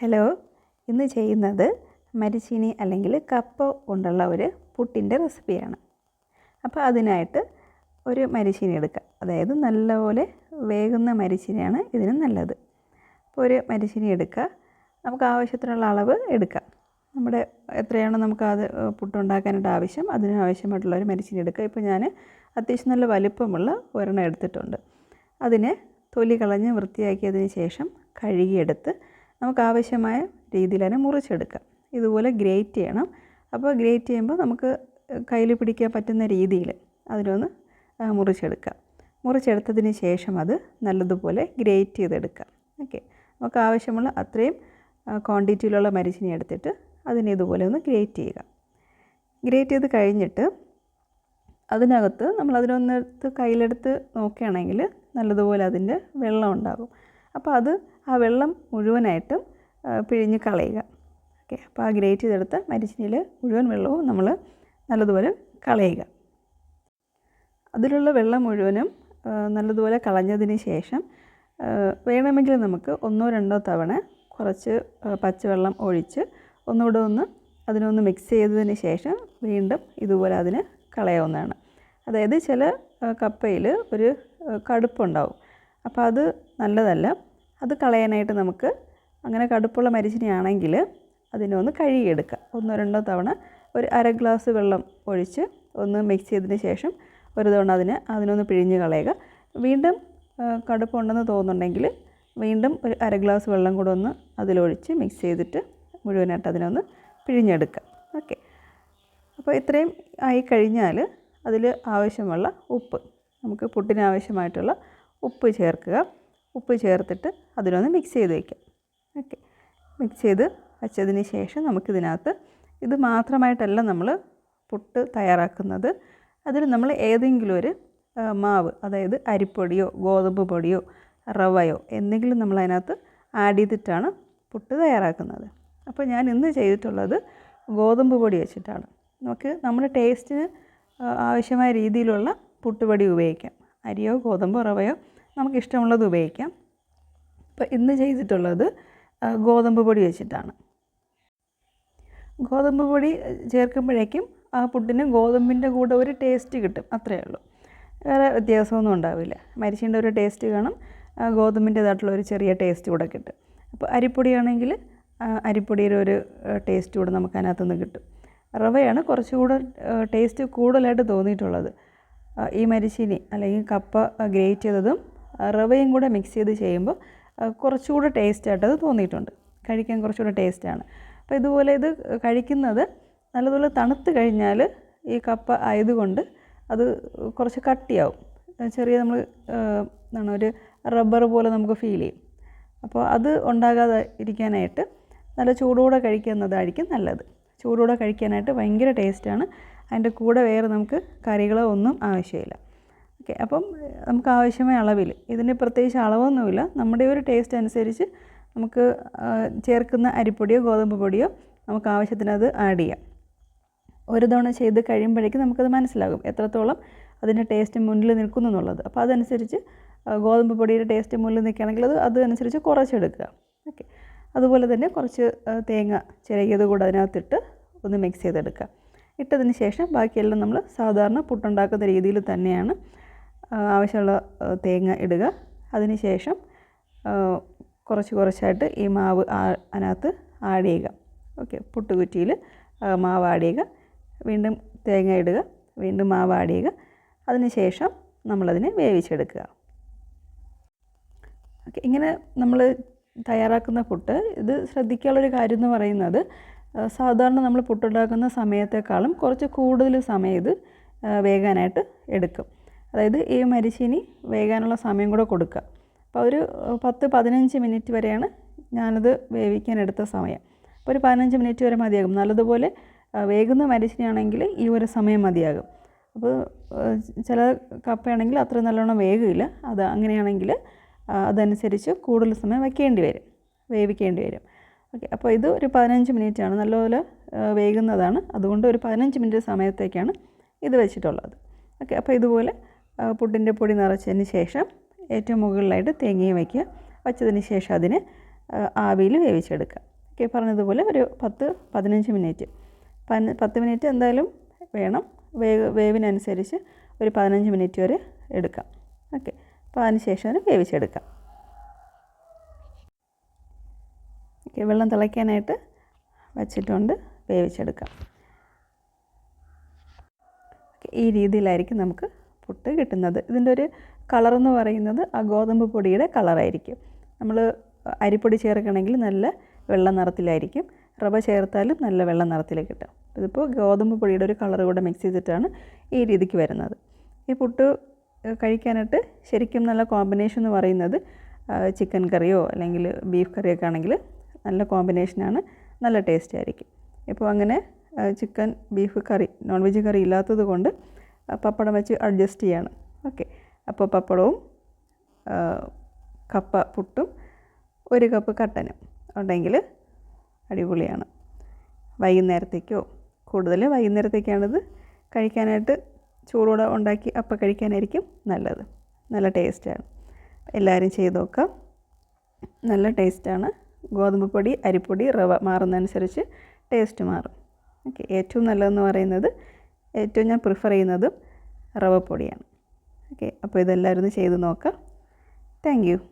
Hello ഇന്ന് ചെയ്യുന്നത് മരിച്ചീനി അല്ലെങ്കിൽ കപ്പ കൊണ്ടുള്ള ഒരു പുട്ടിന്റെ റെസിപ്പിയാണ്. അപ്പോൾ അതിനായിട്ട് ഒരു മരിച്ചീനി എടുക്കുക അതായത് നല്ലപോലെ വേകുന്ന മരിച്ചീനിയാണ് ഇതിന് നല്ലത്. അപ്പോൾ ഒരു മരിച്ചീനി എടുക്കുക. നമുക്ക് ആവശ്യത്തിനുള്ള അളവ് എടുക്കാം. നമ്മുടെ എത്രയാണോ നമുക്ക് അത് പുട്ടുണ്ടാക്കാനായിട്ട് ആവശ്യം അതിന് ആവശ്യമായിട്ടുള്ള ഒരു മരിച്ചീനി എടുക്കുക. ഇപ്പോൾ ഞാൻ അത്യാവശ്യം നല്ല വലിപ്പമുള്ള ഒരെണ്ണം എടുത്തിട്ടുണ്ട്. അതിനെ തൊലി കളഞ്ഞ് വൃത്തിയാക്കിയതിന് ശേഷം കഴുകിയെടുത്ത് നമുക്ക് ആവശ്യമായ രീതിയിൽ തന്നെ മുറിച്ചെടുക്കാം. ഇതുപോലെ ഗ്രേറ്റ് ചെയ്യണം. അപ്പോൾ ഗ്രേറ്റ് ചെയ്യുമ്പോൾ നമുക്ക് കയ്യിൽ പിടിക്കാൻ പറ്റുന്ന രീതിയിൽ അതിനൊന്ന് മുറിച്ചെടുക്കാം. മുറിച്ചെടുത്തതിന് ശേഷം അത് നല്ലതുപോലെ ഗ്രേറ്റ് ചെയ്തെടുക്കാം. ഓക്കെ. നമുക്ക് ആവശ്യമുള്ള അത്രയും ക്വാണ്ടിറ്റിയിലുള്ള മരിച്ചിനി എടുത്തിട്ട് അതിനെ ഇതുപോലെ ഒന്ന് ഗ്രേറ്റ് ചെയ്യുക. ഗ്രേറ്റ് ചെയ്ത് കഴിഞ്ഞിട്ട് അതിനകത്ത് നമ്മൾ അതിനൊന്നെടുത്ത് കയ്യിലെടുത്ത് നോക്കുകയാണെങ്കിൽ നല്ലതുപോലെ അതിന്റെ വെള്ളം ഉണ്ടാകും. അപ്പോൾ അത് ആ വെള്ളം മുഴുവനായിട്ടും പിഴിഞ്ഞ് കളയുക. ഓക്കെ അപ്പോൾ ആ ഗ്രേറ്റ് ചെയ്തെടുത്ത മരിച്ചിനിയിൽ മുഴുവൻ വെള്ളവും നമ്മൾ നല്ലതുപോലെ കളയുക. അതിലുള്ള വെള്ളം മുഴുവനും നല്ലതുപോലെ കളഞ്ഞതിന് ശേഷം വേണമെങ്കിൽ നമുക്ക് ഒന്നോ രണ്ടോ തവണ കുറച്ച് പച്ചവെള്ളം ഒഴിച്ച് ഒന്നുകൂടെ ഒന്ന് അതിനൊന്ന് മിക്സ് ചെയ്തതിന് ശേഷം വീണ്ടും ഇതുപോലെ അതിന് കളയാവുന്നതാണ്. അതായത് ചില കപ്പയിൽ ഒരു കടുപ്പുണ്ടാവും. അപ്പോൾ അത് നല്ലതല്ല. അത് കളയാനായിട്ട് നമുക്ക് അങ്ങനെ കടുപ്പുള്ള മരിച്ചിനിയാണെങ്കിൽ അതിനെ ഒന്ന് കഴുകിയെടുക്കുക. ഒന്നോ രണ്ടോ തവണ ഒരു അര ഗ്ലാസ് വെള്ളം ഒഴിച്ച് ഒന്ന് മിക്സ് ചെയ്തതിന് ശേഷം ഒരു തവണ അതിനെ അതിനൊന്ന് പിഴിഞ്ഞ് കളയുക. വീണ്ടും കടുപ്പുണ്ടെന്ന് തോന്നുന്നുണ്ടെങ്കിൽ വീണ്ടും ഒരു അര ഗ്ലാസ് വെള്ളം കൂടെ ഒന്ന് അതിലൊഴിച്ച് മിക്സ് ചെയ്തിട്ട് മുഴുവനായിട്ട് അതിനൊന്ന് പിഴിഞ്ഞെടുക്കുക. ഓക്കെ അപ്പോൾ ഇത്രയും ആയി കഴിഞ്ഞാൽ അതിൽ ആവശ്യമുള്ള ഉപ്പ് നമുക്ക് പുട്ടിന് ആവശ്യമായിട്ടുള്ള ഉപ്പ് ചേർക്കുക. ഉപ്പ് ചേർത്തിട്ട് അതിനൊന്ന് മിക്സ് ചെയ്ത് വയ്ക്കാം ഓക്കെ മിക്സ് ചെയ്ത് വെച്ചതിന് ശേഷം നമുക്കിതിനകത്ത് ഇത് മാത്രമായിട്ടല്ല നമ്മൾ പുട്ട് തയ്യാറാക്കുന്നത്. അതിൽ നമ്മൾ ഏതെങ്കിലും ഒരു മാവ് അതായത് അരിപ്പൊടിയോ ഗോതമ്പ് പൊടിയോ റവയോ എന്തെങ്കിലും നമ്മൾ അതിനകത്ത് ആഡ് ചെയ്തിട്ടാണ് പുട്ട് തയ്യാറാക്കുന്നത്. അപ്പോൾ ഞാൻ ഇന്ന് ചെയ്തിട്ടുള്ളത് ഗോതമ്പ് പൊടി വെച്ചിട്ടാണ്. നമുക്ക് നമ്മുടെ ടേസ്റ്റിന് ആവശ്യമായ രീതിയിലുള്ള പുട്ടുപൊടി ഉപയോഗിക്കാം. അരിയോ ഗോതമ്പോ റവയോ നമുക്ക് ഇഷ്ടമുള്ളത് ഉപയോഗിക്കാം. അപ്പോൾ ഇന്ന് ചെയ്തിട്ടുള്ളത് ഗോതമ്പ് പൊടി വെച്ചിട്ടാണ്. ഗോതമ്പ് പൊടി ചേർക്കുമ്പോഴേക്കും ആ പുട്ടിന് ഗോതമ്പിന്റെ കൂടെ ഒരു ടേസ്റ്റ് കിട്ടും അത്രയേ ഉള്ളൂ. വേറെ വ്യത്യാസമൊന്നും ഉണ്ടാവില്ല. മരിച്ചിന്റെ ഒരു ടേസ്റ്റ് കാണും ഗോതമ്പിന്റേതായിട്ടുള്ള ഒരു ചെറിയ ടേസ്റ്റ് കൂടെ കിട്ടും. അപ്പോൾ അരിപ്പൊടിയാണെങ്കിൽ അരിപ്പൊടിയുടെ ഒരു ടേസ്റ്റ് കൂടെ നമുക്ക് അതിനകത്തുനിന്ന് കിട്ടും. റവയാണ് കുറച്ചുകൂടെ ടേസ്റ്റ് കൂടുതലായിട്ട് തോന്നിയിട്ടുള്ളത്. ഈ മരിച്ചിനി അല്ലെങ്കിൽ കപ്പ ഗ്രേറ്റ് ചെയ്തതും റവയും കൂടെ മിക്സ് ചെയ്ത് ചെയ്യുമ്പോൾ കുറച്ചുകൂടെ ടേസ്റ്റായിട്ട് അത് തോന്നിയിട്ടുണ്ട്. കഴിക്കാൻ കുറച്ചുകൂടെ ടേസ്റ്റാണ് അപ്പോൾ ഇതുപോലെ ഇത് കഴിക്കുന്നത് നല്ലതുപോലെ തണുത്ത് കഴിഞ്ഞാൽ ഈ കപ്പ ആയതുകൊണ്ട് അത് കുറച്ച് കട്ടിയാവും. ചെറിയ നമ്മൾ എന്താണ് ഒരു റബ്ബർ പോലെ നമുക്ക് ഫീൽ ചെയ്യും. അപ്പോൾ അത് ഉണ്ടാകാതെ ഇരിക്കാനായിട്ട് നല്ല ചൂടോടെ കഴിക്കുന്നതായിരിക്കും നല്ലത്. ചൂടോടെ കഴിക്കാനായിട്ട് ഭയങ്കര ടേസ്റ്റാണ് അതിന്റെ കൂടെ വേറെ നമുക്ക് കറികളോ ഒന്നും ആവശ്യമില്ല. ഓക്കെ അപ്പം നമുക്ക് ആവശ്യമായ അളവിൽ ഇതിന് പ്രത്യേകിച്ച് അളവൊന്നുമില്ല. നമ്മുടെ ഒരു ടേസ്റ്റ് അനുസരിച്ച് നമുക്ക് ചേർക്കുന്ന അരിപ്പൊടിയോ ഗോതമ്പ് പൊടിയോ നമുക്ക് ആവശ്യത്തിന് അത് ആഡ് ചെയ്യാം. ഒരു തവണ ചെയ്ത് കഴിയുമ്പോഴേക്കും നമുക്കത് മനസ്സിലാകും എത്രത്തോളം അതിന്റെ ടേസ്റ്റ് മുന്നിൽ നിൽക്കുന്നു എന്നുള്ളത്. അപ്പോൾ അതനുസരിച്ച് ഗോതമ്പ് പൊടിയുടെ ടേസ്റ്റ് മുന്നിൽ നിൽക്കുകയാണെങ്കിൽ അത് അതനുസരിച്ച് കുറച്ചെടുക്കുക. ഓക്കെ അതുപോലെ തന്നെ കുറച്ച് തേങ്ങ ചിരകിയത് കൂടെ അതിനകത്തിട്ട് ഒന്ന് മിക്സ് ചെയ്തെടുക്കുക. ഇട്ടതിന് ശേഷം ബാക്കിയെല്ലാം നമ്മൾ സാധാരണ പുട്ടുണ്ടാക്കുന്ന രീതിയിൽ തന്നെയാണ് ആവശ്യമുള്ള തേങ്ങ ഇടുക. അതിന് ശേഷം കുറച്ച് കുറച്ചായിട്ട് ഈ മാവ് അതിനകത്ത് ആഡ് ചെയ്യുക. ഓക്കെ പുട്ടുകുറ്റിയിൽ മാവ് ആഡ് ചെയ്യുക. വീണ്ടും തേങ്ങ ഇടുക. വീണ്ടും മാവ് ആഡ് ചെയ്യുക. അതിന് ശേഷം നമ്മളതിനെ വേവിച്ചെടുക്കുക. ഓക്കെ ഇങ്ങനെ നമ്മൾ തയ്യാറാക്കുന്ന പുട്ട് ഇത് ശ്രദ്ധിക്കാനുള്ളൊരു കാര്യം എന്ന് പറയുന്നത് സാധാരണ നമ്മൾ പുട്ടുണ്ടാക്കുന്ന സമയത്തേക്കാളും കുറച്ച് കൂടുതൽ സമയം ഇത് വേകാനായിട്ട് എടുക്കും. അതായത് ഈ മരിച്ചീനി വേകാനുള്ള സമയം കൂടെ കൊടുക്കുക. അപ്പോൾ ഒരു പത്ത് പതിനഞ്ച് മിനിറ്റ് വരെയാണ് ഞാനത് വേവിക്കാൻ എടുത്ത സമയം. അപ്പോൾ ഒരു പതിനഞ്ച് മിനിറ്റ് വരെ മതിയാകും. നല്ലതുപോലെ വേകുന്ന മരിച്ചിനിയാണെങ്കിൽ ഈ ഒരു സമയം മതിയാകും. അപ്പോൾ ചില കപ്പയാണെങ്കിൽ അത്ര നല്ലോണം വേകില്ല. അത് അങ്ങനെയാണെങ്കിൽ അതനുസരിച്ച് കൂടുതൽ സമയം വയ്ക്കേണ്ടി വരും. വേവിക്കേണ്ടി വരും. ഓക്കെ. അപ്പോൾ ഇത് ഒരു പതിനഞ്ച് ആണ്. നല്ലപോലെ വേകുന്നതാണ്. അതുകൊണ്ട് ഒരു പതിനഞ്ച് മിനിറ്റ് സമയത്തേക്കാണ് ഇത് വെച്ചിട്ടുള്ളത്. ഓക്കെ. അപ്പോൾ ഇതുപോലെ പുട്ടിന്റെ പൊടി നിറച്ചതിന് ശേഷം ഏറ്റവും മുകളിലായിട്ട് തേങ്ങയും വയ്ക്കുക. വച്ചതിന് ശേഷം അതിന് ആവിയിൽ വേവിച്ചെടുക്കുക. ഓക്കെ പറഞ്ഞതുപോലെ ഒരു പത്ത് പതിനഞ്ച് മിനിറ്റ്. പതിന പത്ത് മിനിറ്റ് എന്തായാലും വേണം. വേവ് വേവിനനുസരിച്ച് ഒരു പതിനഞ്ച് മിനിറ്റ് വരെ എടുക്കാം. ഓക്കെ അപ്പോൾ അതിന് ശേഷം വേവിച്ചെടുക്കാം. ഓക്കെ വെള്ളം തിളയ്ക്കാനായിട്ട് വച്ചിട്ടുണ്ട് വേവിച്ചെടുക്കാം. ഈ രീതിയിലായിരിക്കും നമുക്ക് പുട്ട് കിട്ടുന്നത്. ഇതിന്റെ ഒരു കളർ എന്ന് പറയുന്നത് ആ ഗോതമ്പ് പൊടിയുടെ കളറായിരിക്കും നമ്മൾ അരിപ്പൊടി ചേർക്കണമെങ്കിൽ നല്ല വെള്ള നിറത്തിലായിരിക്കും. റവ ചേർത്താലും നല്ല വെള്ള നിറത്തിൽ കിട്ടും. ഇതിപ്പോൾ ഗോതമ്പ് പൊടിയുടെ ഒരു കളർ കൂടെ മിക്സ് ചെയ്തിട്ടാണ് ഈ രീതിക്ക് വരുന്നത്. ഈ പുട്ട് കഴിക്കാനായിട്ട് ശരിക്കും നല്ല കോമ്പിനേഷൻ എന്ന് പറയുന്നത് ചിക്കൻ കറിയോ അല്ലെങ്കിൽ ബീഫ് കറിയൊക്കെ ആണെങ്കിൽ നല്ല കോമ്പിനേഷനാണ് നല്ല ടേസ്റ്റ് ആയിരിക്കും. ഇപ്പോൾ അങ്ങനെ ചിക്കൻ ബീഫ് കറി നോൺ വെജ് കറി ഇല്ലാത്തത് കൊണ്ട് പപ്പടം വെച്ച് അഡ്ജസ്റ്റ് ചെയ്യണം. ഓക്കെ അപ്പോൾ പപ്പടവും കപ്പ പുട്ടും ഒരു കപ്പ് കട്ടനും ഉണ്ടെങ്കിൽ അടിപൊളിയാണ്. വൈകുന്നേരത്തേക്കോ കൂടുതൽ വൈകുന്നേരത്തേക്കാണിത് കഴിക്കാനായിട്ട് ചൂടോടെ ഉണ്ടാക്കി അപ്പം കഴിക്കാനായിരിക്കും നല്ലത്. നല്ല ടേസ്റ്റാണ് എല്ലാവരും ചെയ്ത് നോക്കാം. നല്ല ടേസ്റ്റാണ് ഗോതമ്പ് പൊടി അരിപ്പൊടി റവ മാറുന്നതനുസരിച്ച് ടേസ്റ്റ് മാറും. ഓക്കെ ഏറ്റവും നല്ലതെന്ന് പറയുന്നത് ഏറ്റവും ഞാൻ പ്രിഫർ ചെയ്യുന്നതും റവ പൊടിയാണ്. ഓക്കെ അപ്പോൾ ഇതെല്ലാവരും ഒന്ന് ചെയ്ത് നോക്കാം. താങ്ക്